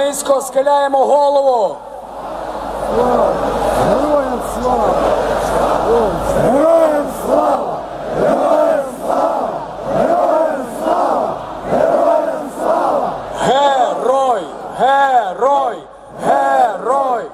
Низько схиляємо голову. Героям слава! Героям слава! Героям слава! Героям слава! Героям слава! Герой! Герой! Герой!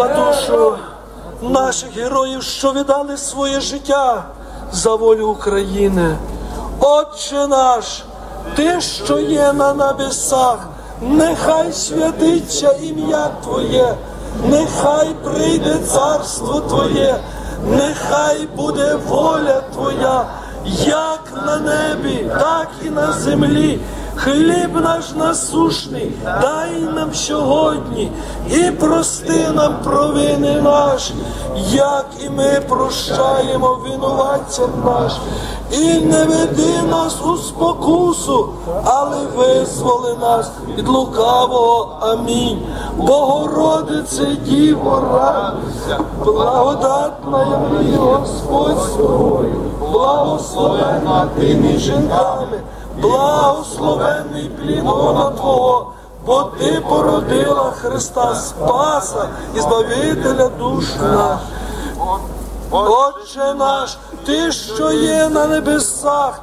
за душу наших героїв, що віддали своє життя за волю України. Отче наш, ти, що є на небесах, нехай святиться ім'я Твоє, нехай прийде царство Твоє, нехай буде воля Твоя, як на небі, так і на землі. Хліб наш насушний, дай нам сьогодні і прости нам провини наші, як і ми прощаємо винуватцям нашим. І не веди нас у спокусу, але визволи нас від лукавого. Амінь. Богородице, Діво, радуйся, благодатна Господь з тобою, благословена ти між жінками благословений плід лона Твого, бо Ти породила Христа Спаса і Збавителя душ наш. Отче наш, Ти, що є на небесах,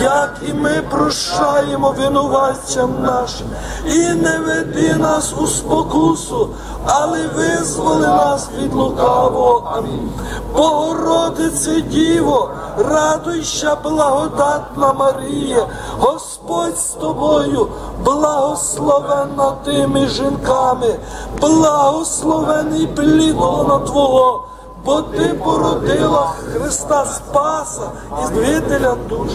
як і ми прощаємо винуватцям нашим, і не веди нас у спокусу, але визволи нас від лукавого. Амінь. Богородице Діво, радуйся, благодатна Марія, Господь з тобою, благословенна тими жінками, благословений плід лона Твого бо ти породила Христа Спаса і Збавителя душ.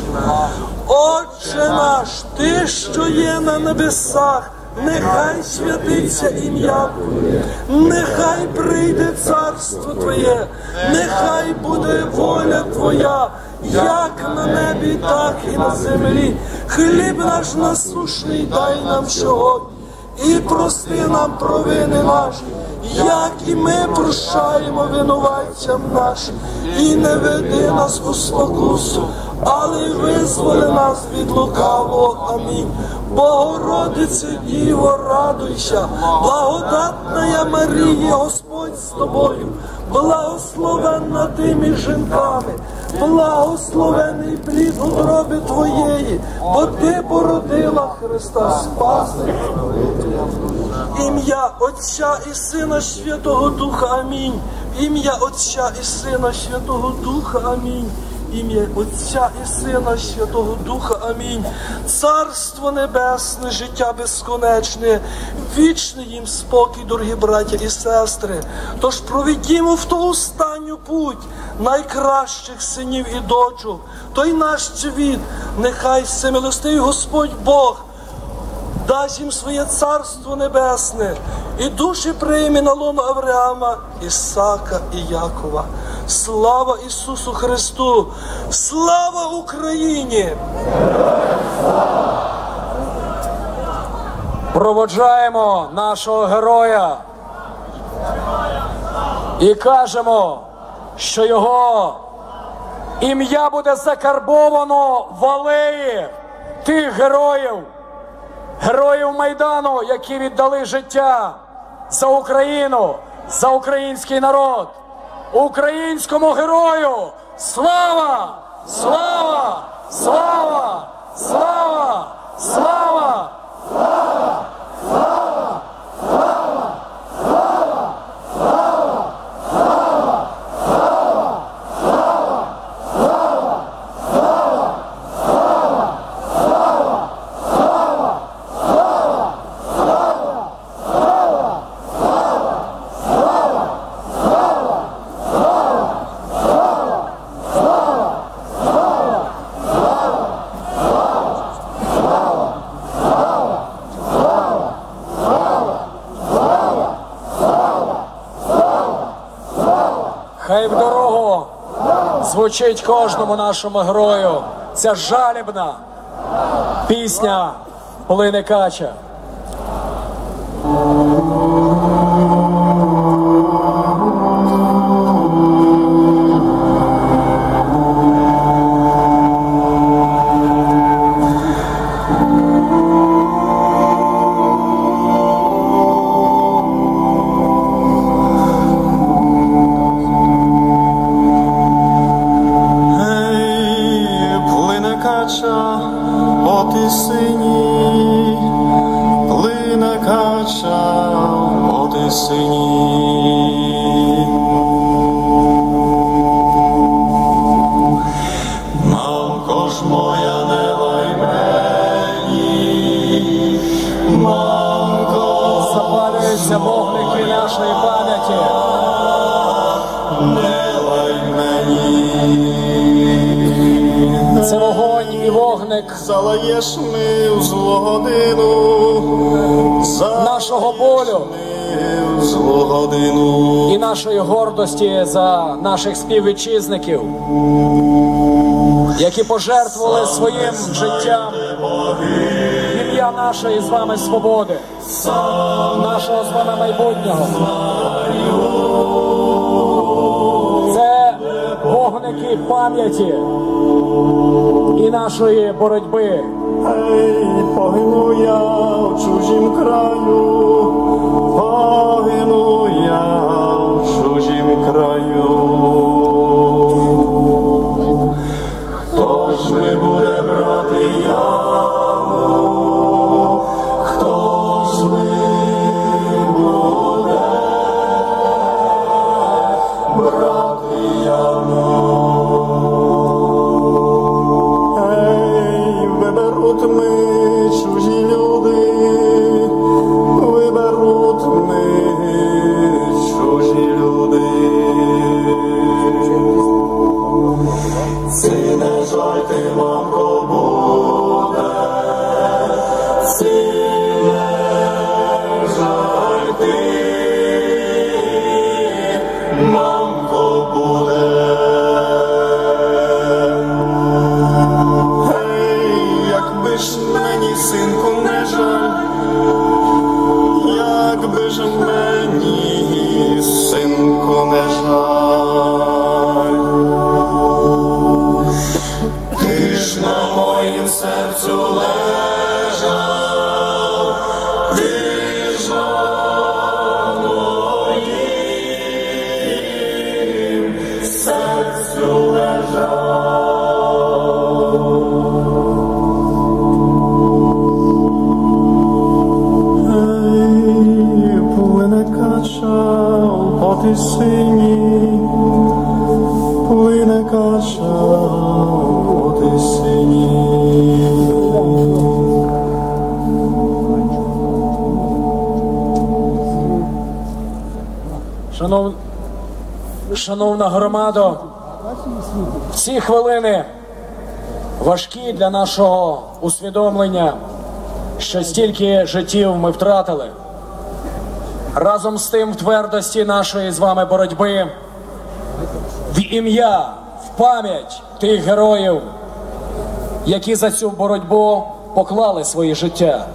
Отче наш, ти, що є на небесах, нехай святиться ім'я Твоє, нехай прийде царство Твоє, нехай буде воля Твоя, як на небі, так і на землі. Хліб наш насушний дай нам сьогодні. І прости нам провини наші, як і ми прощаємо винуватцям нашим, і не веди нас у спокусу, але визволи нас від лукавого. Амінь. Богородице Діво, радуйся, благодатна Марія, Господь з тобою, благословенна тими жінками, благословений плід утроби Твоєї, бо Ти породила Христа Спаса. Ім'я Отця і Сина Святого Духа. Амінь. Ім'я Отця і Сина Святого Духа. Амінь. Ім'я Отця і Сина Святого Духа. Амінь. Царство Небесне, життя безконечне, вічний їм спокій, дорогі браття і сестри. Тож проведімо в ту останню путь найкращих синів і дочок. Той наш світ, нехай всемилостивий Господь Бог дасть їм своє царство небесне, і душі прийме на лоно Авраама, Ісака і Якова. Слава Ісусу Христу! Слава Україні! Проводжаємо нашого героя і кажемо, що його ім'я буде закарбовано в алеї тих героїв, героїв Майдану, які віддали життя за Україну, за український народ, українському герою. Слава! Слава! Слава! Й в дорогу! Звучить кожному нашому герою. Ця жалібна пісня Полини Кача. Це вогонь і вогник Залаєш ми в злу годину, нашого болю в злу годину. і нашої гордості за наших співвітчизників, які пожертвували своїм життям ім'я нашої з вами свободи, нашого з вами майбутнього. Вогники пам'яті і нашої боротьби. Шанов... Шановна громадо, ці хвилини важкі для нашого усвідомлення, що стільки життів ми втратили. Разом з тим в твердості нашої з вами боротьби, в ім'я, в пам'ять тих героїв, які за цю боротьбу поклали свої життя.